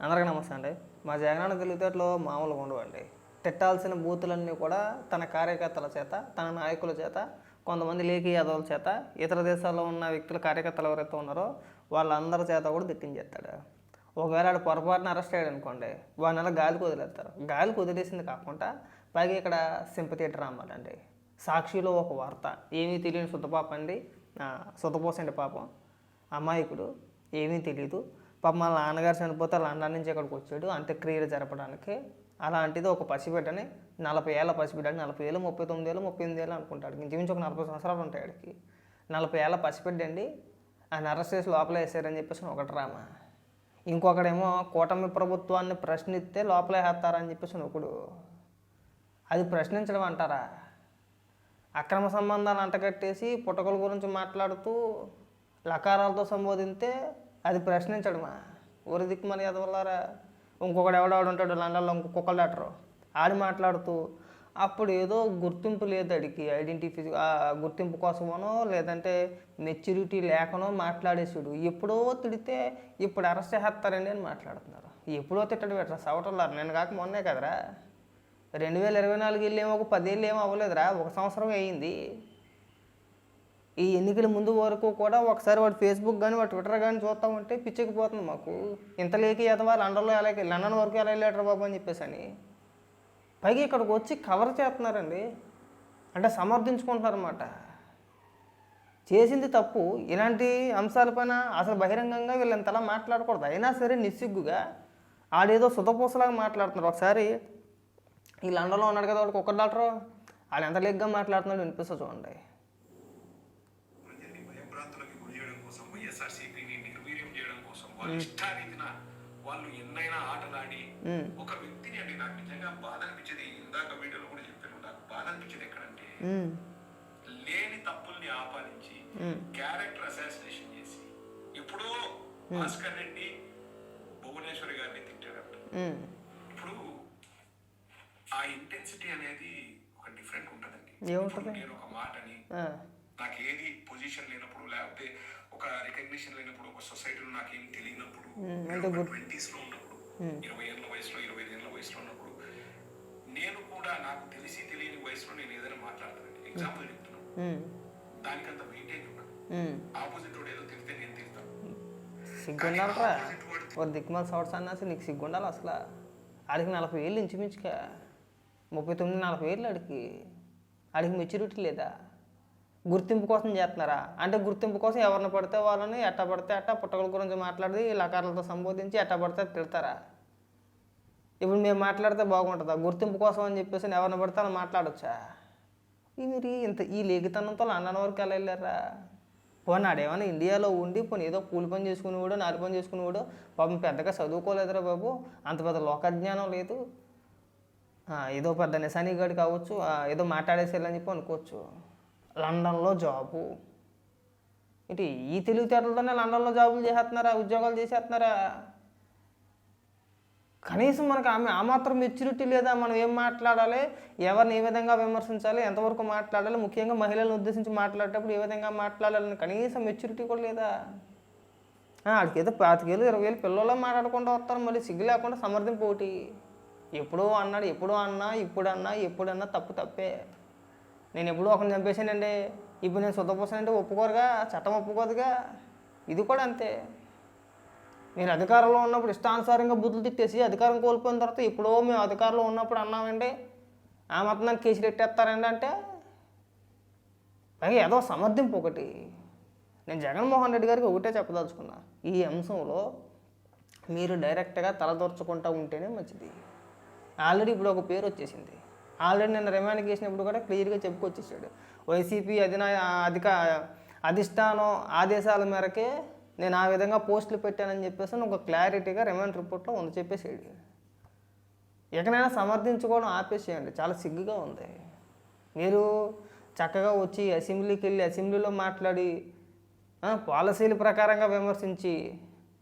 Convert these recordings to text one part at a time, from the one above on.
అందరికీ నమస్తే అండి. మా జగనన్న తెలివితేటలో మామూలుగా ఉండవండి. తిట్టాల్సిన బూతులన్నీ కూడా తన కార్యకర్తల చేత తన నాయకుల చేత కొంతమంది లేఖీ యాదవుల చేత ఇతర దేశాల్లో ఉన్న వ్యక్తుల కార్యకర్తలు ఎవరైతే ఉన్నారో వాళ్ళందరి చేత కూడా తిట్టించేస్తాడు ఒకవేళ ఆడు పొరపాటున అరెస్ట్ అయ్యాడు అనుకోండి వాడిని అలా గాలికి వదిలేస్తారు. గాలికి వదిలేసింది కాకుండా పైగా ఇక్కడ సింపతి డ్రామాలండి సాక్షిలో ఒక వార్త ఏమీ తెలియని సుతపాప అండి. సుతపోసండి పాపం. అమాయకుడు ఏమీ తెలియదు పాప మా నాన్నగారు చనిపోతే లండన్ నుంచి ఇక్కడికి వచ్చాడు. అంత్యక్రియలు జరపడానికి. అలాంటిది ఒక పసిబిడ్డని నలభై ఏళ్ళ పసిబిడ్డని నలభై ఏళ్ళు ముప్పై తొమ్మిది ఏళ్ళు ముప్పై ఎనిమిది ఏళ్ళు అనుకుంటాడు. ఇంచుమించు ఒక నలభై సంవత్సరాలు ఉంటాయి ఆడికి. నలభై ఏళ్ళ పసిబిడ్డండి ఆయన అరెస్ట్ చేసి లోపల వేసారని చెప్పేసి ఒకటి రామా. ఇంకొకడేమో కూటమి ప్రభుత్వాన్ని ప్రశ్నిస్తే లోపల వేస్తారని చెప్పేసి ఒకడు. అది ప్రశ్నించడం అంటారా? అక్రమ సంబంధాలు అంటగట్టేసి పుటకల గురించి మాట్లాడుతూ లకారాలతో సంబోధిస్తే అది ప్రశ్నించడమా ఊరి దిక్కుమని ఎదవల్లారా ఇంకొకడు ఎవడెవడు ఉంటాడు లండన్లో ఇంకొకళ్ళు డాక్టరు ఆడి మాట్లాడుతూ అప్పుడు ఏదో గుర్తింపు లేదు అడిగి ఐడెంటిఫై గుర్తింపు కోసమనో లేదంటే మెచ్యూరిటీ లేకనో మాట్లాడేసాడు ఎప్పుడో తిడితే ఇప్పుడు అరెస్ట్ చేస్తారండి అని మాట్లాడుతున్నారు. ఎప్పుడో తిట్టడం పెట్టరా సవటల్లారు నేను కాక మొన్నే కదరా. రెండు వేల ఇరవై నాలుగు వెళ్ళి ఏమో ఒక పదేళ్ళు ఏమో అవ్వలేదురా ఒక సంవత్సరం అయ్యింది. ఈ ఎన్నికల ముందు వరకు కూడా ఒకసారి వాడు ఫేస్బుక్ కానీ వాడు ట్విట్టర్ కానీ చూస్తా ఉంటే పిచ్చెక్కిపోతుంది మాకు. ఇంత లేక ఎదవా లండన్లో ఎలా లండన్ వరకు ఎలా వెళ్ళాడు బాబు అని చెప్పేసి అని. పైగా ఇక్కడికి వచ్చి కవర్ చేస్తున్నారండి. అంటే సమర్థించుకుంటున్నారన్నమాట. చేసింది తప్పు. ఇలాంటి అంశాలపైన అసలు బహిరంగంగా వీళ్ళు ఇంతలా మాట్లాడకూడదు. అయినా సరే నిస్సిగ్గుగా ఆడేదో సుతపూసలాగా మాట్లాడుతున్నారు. ఒకసారి ఈ లండన్లో ఉన్నాడు కదా వాడికి ఒక్క డాక్టర్. వాళ్ళు ఎంత లేగ్గా మాట్లాడుతున్నాడు వినిపిస్తా చూడండి ప్రజల్ని భయభ్రాంతులకు గురి చేయడం కోసం వైఎస్ఆర్సీపీని నిర్వీర్యం చేయడం కోసం వాళ్ళ ఇష్టారీతిన వాళ్ళు ఎన్నైనా ఆటలాడి ఒక వ్యక్తిని అండి నాకు నిజంగా బాధ అనిపించేది ఇందాక వీడియోలో కూడా చెప్పాను. నాకు బాధ అనిపించేది ఎక్కడంటే లేని తప్పుల్ని ఆపాదించి క్యారెక్టర్ అసాసినేషన్ చేసి ఎప్పుడో భాస్కర్ రెడ్డి భువనేశ్వరి గారిని తిట్టాడంట. ఇప్పుడు ఆ ఇంటెన్సిటీ అనేది ఒక డిఫరెంట్ ఉంటుందండి. నేను ఒక మాటని నాకు ఏది పొజిషన్ లేనప్పుడు లేకపోతే ఒక రికగ్నిషన్ లేనప్పుడు ఒక సొసైటీలో నాకేం తెలియనప్పుడు మ్మ్. అంటే గుర్తు- ట్వంటీస్లో ఉన్నప్పుడు ఇరవై ఏళ్ళ వయసులో ఇరవై ఐదు ఏళ్ళ వయసులో ఉన్నప్పుడు నేను కూడా నాకు తెలిసి తెలియని వయసులో నేను ఏదైనా మాట్లాడతాను ఎగ్జాంపుల్ చెప్తున్నాను దానికంత వెయిటేజ్. ఆపోజిట్ వాడు ఏదో తిరిగితే నేను తిరుగుతాను సిగ్గుండాలరా సౌట్స్ అన్నాసి నీకు సిగ్గుండాలి అసలు. ఆడికి నలభై ఏళ్ళు ఇంచుమించుగా ముప్పై తొమ్మిది నలభై ఏళ్ళు ఆడికి. ఆడికి మెచ్యూరిటీ లేదా? గుర్తింపు కోసం చేస్తున్నారా? అంటే గుర్తింపు కోసం ఎవరిని పడితే వాళ్ళని ఎట్ట పడితే అట్ట పుట్టకల గురించి మాట్లాడి లకారాలతో సంబోధించి ఎట్ట పడితే తిడతారా? ఇప్పుడు మేము మాట్లాడితే బాగుంటుందా? గుర్తింపు కోసం అని చెప్పేసి ఎవరిని పడితే అలా మాట్లాడొచ్చా? మీరు ఇంత ఈ లేఖితనంతో లండన్ వరకు ఎలా వెళ్ళారా? పోనీ ఆడేమైనా ఇండియాలో ఉండి పోనీ ఏదో కూలి పని చేసుకునేవాడు నాలుగు పని చేసుకునేవాడు పాపం పెద్దగా చదువుకోలేదురా బాబు అంత పెద్ద లోకజ్ఞానం లేదు. ఏదో పెద్ద నిశానిగాడు కావచ్చు ఏదో మాట్లాడేసేయాలని చెప్పి అనుకోవచ్చు. లండన్లో జాబు. ఇటు ఈ తెలివితేటలతోనే లండన్లో జాబులు చేసేస్తున్నారా ఉద్యోగాలు చేసేస్తున్నారా? కనీసం మనకు ఆమె ఆ మాత్రం మెచ్యూరిటీ లేదా మనం ఏం మాట్లాడాలి ఎవరిని ఏ విధంగా విమర్శించాలి ఎంతవరకు మాట్లాడాలి ముఖ్యంగా మహిళలను ఉద్దేశించి మాట్లాడేటప్పుడు ఏ విధంగా మాట్లాడాలని కనీసం మెచ్యూరిటీ కూడా లేదా? ఆడికేదో పాతికేళ్ళు ఇరవై వేలు పిల్లల్లో మాట్లాడకుండా వస్తారు మళ్ళీ సిగ్గు లేకుండా సమర్థింపు ఒకటి ఎప్పుడో అన్నాడు ఎప్పుడో అన్నా ఇప్పుడు అన్నా ఎప్పుడన్నా తప్పు తప్పే. నేను ఎప్పుడో ఒకరిని చంపేశానండి. ఇప్పుడు నేను శుద్ధపోసానంటే ఒప్పుకోరుగా చట్టం ఒప్పుకోదుగా ఇది కూడా అంతే. మీరు అధికారంలో ఉన్నప్పుడు ఇష్టానుసారంగా బుద్ధులు తిట్టేసి అధికారం కోల్పోయిన తర్వాత ఎప్పుడో మేము అధికారంలో ఉన్నప్పుడు అన్నామండి ఆ మొత్తం నాకు కేసులు ఎట్టేస్తారండి అంటే పైగా ఏదో సమర్థింపు ఒకటి. నేను జగన్మోహన్ రెడ్డి గారికి ఒకటే చెప్పదలుచుకున్నా ఈ అంశంలో మీరు డైరెక్ట్గా తలదొర్చుకుంటూ ఉంటేనే మంచిది. ఆల్రెడీ ఇప్పుడు ఒక పేరు వచ్చేసింది. ఆల్రెడీ నేను రిమాండ్ చేసినప్పుడు కూడా క్లియర్గా చెప్పుకొచ్చేసాడు. వైసీపీ అధినా అధిక అధిష్టానం ఆదేశాల మేరకే నేను ఆ విధంగా పోస్టులు పెట్టానని చెప్పేసి ఒక క్లారిటీగా రిమాండ్ రిపోర్ట్లో ఉంది చెప్పేసాడు. ఎక్కడైనా సమర్థించుకోవడం ఆపేసేయండి. చాలా సిగ్గుగా ఉంది. మీరు చక్కగా వచ్చి అసెంబ్లీకి వెళ్ళి అసెంబ్లీలో మాట్లాడి పాలసీల ప్రకారంగా విమర్శించి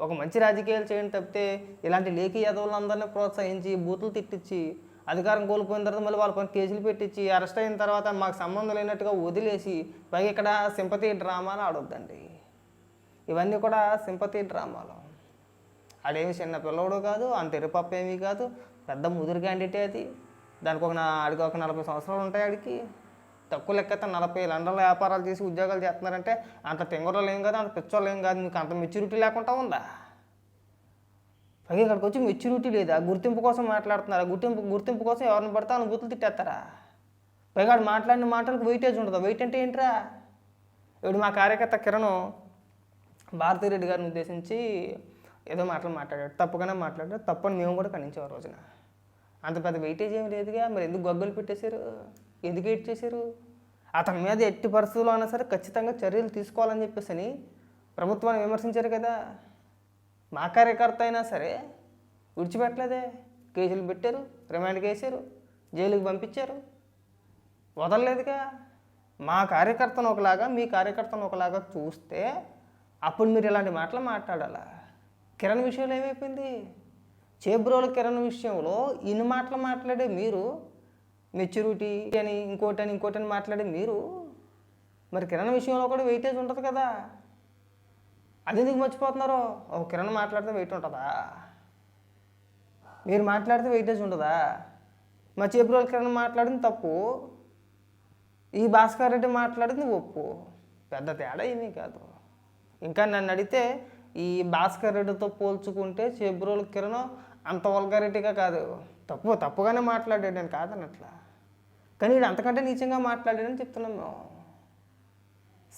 ఒక మంచి రాజకీయాలు చేయండి తప్పితే ఇలాంటి లేఖీ యదవులందరినీ ప్రోత్సహించి బూతులు తిట్టించి అధికారం కోల్పోయిన తర్వాత మళ్ళీ వాళ్ళ పని కేసులు పెట్టించి అరెస్ట్ అయిన తర్వాత మాకు సంబంధం లేనట్టుగా వదిలేసి పైగా ఇక్కడ సింపతి డ్రామాలు ఆడొద్దండి. ఇవన్నీ కూడా సింపతి డ్రామాలు. ఆడేమి చిన్న పిల్లవాడు కాదు అంత ఎరుపప్ప ఏమీ కాదు పెద్ద ముదురు క్యాండిడేట్ అది. దానికి ఒక ఆడికి ఒక నలభై సంవత్సరాలు ఉంటాయి ఆడికి. తక్కువ లెక్క నలభై లండన్లో వ్యాపారాలు చేసి ఉద్యోగాలు చేస్తున్నారంటే అంత తింగరోళ్ళు ఏం కాదు అంత పిచ్చోళ్ళు ఏం కాదు మీకు అంత మెచ్యూరిటీ లేకుండా ఉందా? పైగా ఇక్కడికి వచ్చి మెచ్యూరిటీ లేదా. గుర్తింపు కోసం మాట్లాడుతున్నారా. గుర్తింపు గుర్తింపు కోసం ఎవరిని పడితే అనుభూతులు తిట్టేస్తారా? పైగా మాట్లాడిన మాటలకు వెయిటేజ్ ఉండదు వెయిట్ అంటే ఏంట్రా? ఇప్పుడు మా కార్యకర్త కిరణ్ భారతిరెడ్డి గారిని ఉద్దేశించి ఏదో మాటలు మాట్లాడాడు. తప్పుగానే మాట్లాడాడు. తప్పని మేము కూడా ఖండించాం ఆ రోజున. అంత పెద్ద వెయిటేజ్ ఏమి లేదుగా. మరి ఎందుకు గొగ్గలు పెట్టేశారు? ఎందుకు ఎయిట్ చేశారు? అతని మీద ఎట్టి పరిస్థితుల్లో అయినా సరే ఖచ్చితంగా చర్యలు తీసుకోవాలని చెప్పేసి అని ప్రభుత్వాన్ని విమర్శించారు కదా. మా కార్యకర్త అయినా సరే విడిచిపెట్టలేదే. కేసులు పెట్టారు రిమాండ్కి వేసారు జైలుకి పంపించారు. వదలలేదుగా. మా కార్యకర్తను ఒకలాగా మీ కార్యకర్తను ఒకలాగా చూస్తే అప్పుడు మీరు ఇలాంటి మాటలు మాట్లాడాలా? కిరణ్ విషయంలో ఏమైపోయింది? చేబ్రోల కిరణ్ విషయంలో ఇన్ని మాటలు మాట్లాడే మీరు మెచ్యూరిటీ అని ఇంకోటి అని ఇంకోటి అని మాట్లాడే మీరు మరి కిరణ్ విషయంలో కూడా వెయిటేజ్ ఉంటుంది కదా. అది ఎందుకు మర్చిపోతున్నారు? ఓ కిరణ్ మాట్లాడితే వెయిట్ ఉంటుందా? మీరు మాట్లాడితే వెయిటేజ్ ఉంటుందా మా చేబ్రోల కిరణ్ మాట్లాడింది తప్పు. ఈ భాస్కర్ రెడ్డి మాట్లాడింది ఒప్పు. పెద్ద తేడా ఏమీ కాదు. ఇంకా నన్ను అడిగితే ఈ భాస్కర్ రెడ్డితో పోల్చుకుంటే చెబ్రోల్ కిరణ్ అంత వల్గారిటీగా కాదు. తప్పు తప్పుగానే మాట్లాడాడు నేను కాదనట్లా. కానీ వీడు అంతకంటే నీచంగా మాట్లాడాడని చెప్తున్నాం మేము.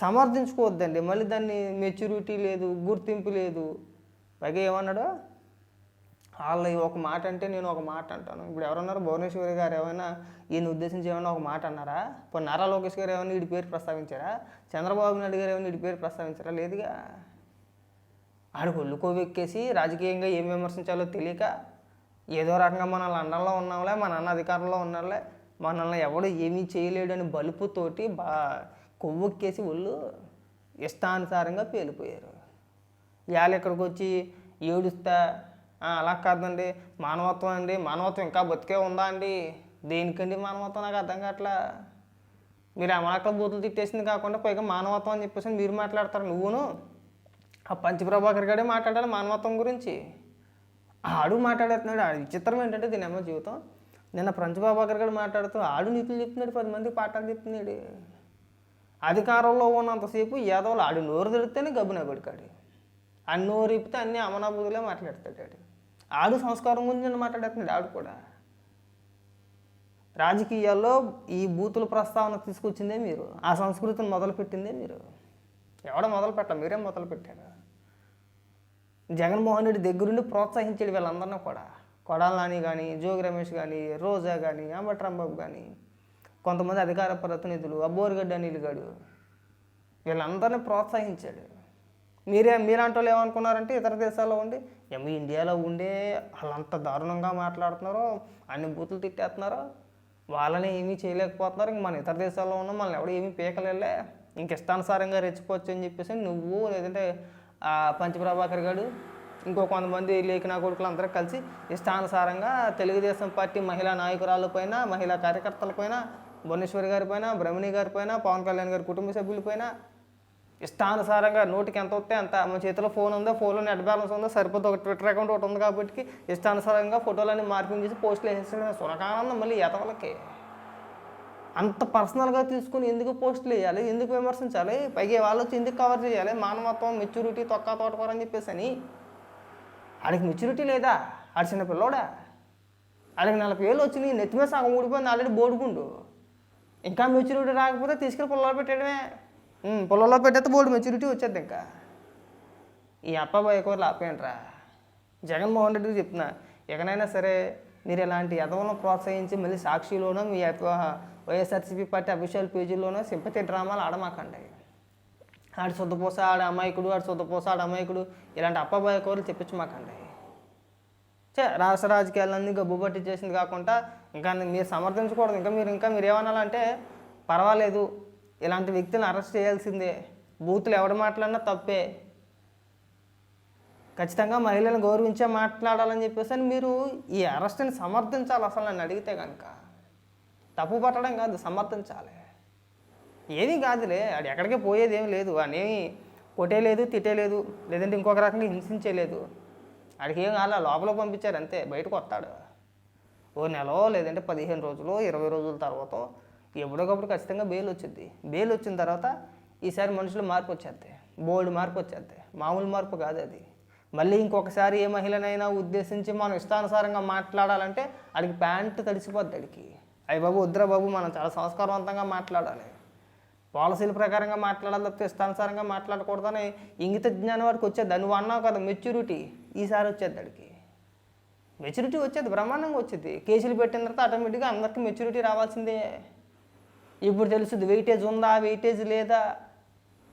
సమర్థించుకోవద్దండి. మళ్ళీ దాన్ని మెచ్యూరిటీ లేదు గుర్తింపు లేదు. పైగా ఏమన్నాడు? వాళ్ళు ఒక మాట అంటే నేను ఒక మాట అంటాను. ఇప్పుడు ఎవరన్నారు? భువనేశ్వరి గారు ఏమైనా ఈయన ఉద్దేశించి ఏమైనా ఒక మాట అన్నారా? ఇప్పుడు నారా లోకేష్ గారు ఏమైనా వీడి పేరు ప్రస్తావించారా? చంద్రబాబు నాయుడు గారు ఏమైనా వీడి పేరు ప్రస్తావించారా? లేదుగా. ఆడు ఒళ్ళుకోవెక్కేసి రాజకీయంగా ఏం విమర్శించాలో తెలియక ఏదో రకంగా మన లండన్లో ఉన్నాంలే మన అన్న అధికారంలో ఉన్నాలే మనల్ని ఎవడు ఏమీ చేయలేడు అని బలుపుతోటి బా కొవ్వొక్కేసి ఒళ్ళు ఇష్టానుసారంగా పేలిపోయారు. ఇవాళ ఇక్కడికి వచ్చి ఏడుస్తా అలా కాదండి మానవత్వం అండి మానవత్వం ఇంకా బతికే ఉందా అండి? దేనికండి మానవత్వం? నాకు అర్థం కావట్లా. మీరు అమాయకుల బూతులు తిట్టేసింది కాకుండా పైగా మానవత్వం అని చెప్పేసి మీరు మాట్లాడతారు. నువ్వును ఆ పంచప్రభాకర్ గడే మాట్లాడాలి మానవత్వం గురించి. ఆడు మాట్లాడుతున్నాడు ఆడు విచిత్రం ఏంటంటే దీని అమ్మ జీవితం. నిన్న పంచప్రభాకర్ గడు మాట్లాడుతూ ఆడు నీతులు చెప్తున్నాడు పది మందికి పాఠాలు చెప్తున్నాడు. అధికారంలో ఉన్నంతసేపు యాదవులు ఆడి నోరు తెరిస్తేనే గబ్బున కొడుకాడు ఆ నోరు ఇప్పితే అన్ని అమనాబుద్ధులే మాట్లాడతాడు ఆడు. ఆడు సంస్కారం గురించి నిన్న మాట్లాడుతున్నాడు ఆడు కూడా. రాజకీయాల్లో ఈ బూతుల ప్రస్తావన తీసుకొచ్చిందే మీరు ఆ సంస్కృతిని మొదలుపెట్టిందే మీరు. ఎవడ మొదలు పెట్టాలి మీరే మొదలు పెట్టారు. జగన్మోహన్ రెడ్డి దగ్గరుండి ప్రోత్సహించాడు వీళ్ళందరినీ కూడా. కొడాలని కానీ జోగి రమేష్ కానీ రోజా కానీ అంబట్రాంబాబు కానీ కొంతమంది అధికార ప్రతినిధులు అబ్బోరుగడ్డ అనిల్ గాడు వీళ్ళందరినీ ప్రోత్సహించాడు. మీరే మీలాంటి వాళ్ళు ఏమనుకున్నారంటే ఇతర దేశాల్లో ఉండి ఏమి ఇండియాలో ఉండే వాళ్ళంత దారుణంగా మాట్లాడుతున్నారో అన్ని బూతులు తిట్టేస్తున్నారో వాళ్ళని ఏమీ చేయలేకపోతున్నారు ఇంక మన ఇతర దేశాల్లో ఉన్న మనల్ని ఎవడు ఏమీ పీకలేలే ఇంక ఇష్టానుసారంగా రెచ్చిపోవచ్చు అని చెప్పేసి నువ్వు లేదంటే పంచప్రభాకర్ గారు ఇంకో కొంతమంది లేఖనా కొడుకులు అందరూ కలిసి ఇష్టానుసారంగా తెలుగుదేశం పార్టీ మహిళా నాయకురాలపైన పైన మహిళా కార్యకర్తల పైన భువనేశ్వరి గారి పైన బ్రహ్మణి గారి పైన పవన్ కళ్యాణ్ గారి కుటుంబ సభ్యులపైన ఇష్టానుసారంగా నోటికి ఎంత వస్తే అంత. మన చేతిలో ఫోన్ ఉందో ఫోన్లో నెట్ బ్యాలెన్స్ ఉందో సరిపోతే ఒక ట్విట్టర్ అకౌంట్ ఒకటి ఉంది కాబట్టి ఇష్టానుసారంగా ఫోటోలన్నీ మార్పింగ్ చేసి పోస్టులు వేసేసిన సునకానందం మళ్ళీ ఎతవలకి అంత పర్సనల్గా తీసుకుని ఎందుకు పోస్టులు వేయాలి ఎందుకు విమర్శించాలి? పైగా వాళ్ళు వచ్చి ఎందుకు కవర్ చేయాలి? మానవత్వం మెచ్యూరిటీ తొక్క తోటకూర అని చెప్పేసి అని. ఆడికి మెచ్యూరిటీ లేదా? ఆడి చిన్న పిల్లోడా? ఆడికి నలభై ఏళ్ళు వచ్చినాయి నెత్తి మీద సగం ఊడిపోయింది ఆల్రెడీ బోడుకుండు ఇంకా మెచ్యూరిటీ రాకపోతే తీసుకెళ్ళి పొలాలు పెట్టడమే పొలంలో పెట్టేస్తే బోర్డు మెచ్యూరిటీ వచ్చేది ఇంకా. ఈ అప్పాబాయి కూరలు ఆపేయండిరా జగన్మోహన్ రెడ్డికి చెప్తున్నా ఎక్కడైనా సరే మీరు ఇలాంటి యదవలను ప్రోత్సహించి మళ్ళీ సాక్షిలోనో మీ వైఎస్ఆర్సీపీ పార్టీ అఫీషియల్ పేజీలోనో సింపతి డ్రామాలు ఆడమాకండి. ఆడు శుద్ధపోస ఆడ అమాయకుడు ఆడు శుద్ధపోస ఆడ అమాయకుడు ఇలాంటి అప్పబాయ కూరలు తెప్పించమాకండి. రాష్ట్ర రాజకీయాలన్నీ గబ్బుబట్టి చేసింది కాకుండా ఇంకా మీరు సమర్థించకూడదు. ఇంకా మీరు ఇంకా మీరు ఏమనాలంటే పర్వాలేదు ఇలాంటి వ్యక్తులను అరెస్ట్ చేయాల్సిందే. బూతులు ఎవడు మాట్లాడినా తప్పే. ఖచ్చితంగా మహిళలను గౌరవించే మాట్లాడాలని చెప్పేసి అని మీరు ఈ అరెస్ట్ని సమర్థించాలి అసలు నన్ను అడిగితే కనుక తప్పు పట్టడం కాదు సమర్థించాలి. ఏమీ కాదులే అది ఎక్కడికి పోయేది ఏమి లేదు. అనేమి కొట్టేయలేదు తిట్టేయలేదు లేదంటే ఇంకొక రకంగా హింసించలేదు. ఆడికి ఏం కాలే లోపల పంపించారు అంతే బయటకు వస్తాడు. ఓ నెల లేదంటే పదిహేను రోజులు ఇరవై రోజుల తర్వాత ఎప్పటికప్పుడు ఖచ్చితంగా బెయిల్ వచ్చింది బెయిల్ వచ్చిన తర్వాత ఈసారి మనుషులు మార్పు వచ్చేద్ది బోల్డ్ మార్పు వచ్చేద్ది మామూలు మార్పు కాదు అది. మళ్ళీ ఇంకొకసారి ఏ మహిళనైనా ఉద్దేశించి మనం ఇష్టానుసారంగా మాట్లాడాలంటే అడికి ప్యాంటు తడిసిపోద్ది అడికి అయ్య బాబు వద్దురా బాబు మనం చాలా సంస్కారవంతంగా మాట్లాడాలి. పాలసీల ప్రకారంగా మాట్లాడాలి తప్పితే ఇష్టానుసారంగా మాట్లాడకూడదని ఇంగిత జ్ఞానం వాడికి వచ్చేది. నువ్వు అన్నావు కదా మెచ్యూరిటీ ఈసారి వచ్చేది అడికి మెచ్యూరిటీ వచ్చేది బ్రహ్మాండంగా వచ్చేది. కేసులు పెట్టిన తర్వాత ఆటోమేటిక్గా అందరికీ మెచ్యూరిటీ రావాల్సిందే. ఇప్పుడు తెలుస్తుంది వెయిటేజ్ ఉందా వెయిటేజ్ లేదా?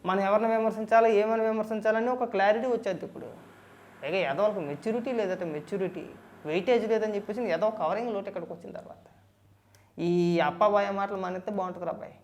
మనం ఎవరిని విమర్శించాలో ఏమైనా విమర్శించాలని ఒక క్లారిటీ వచ్చేది ఇప్పుడు. పైగా ఏదో ఒక మెచ్యూరిటీ లేదంటే మెచ్యూరిటీ వెయిటేజ్ లేదని చెప్పేసి ఏదో కవరింగ్ లోటు ఇక్కడికి వచ్చిన తర్వాత. ఈ అప్పాబాయ మాటలు మానేస్తే బాగుంటుంది అబ్బాయి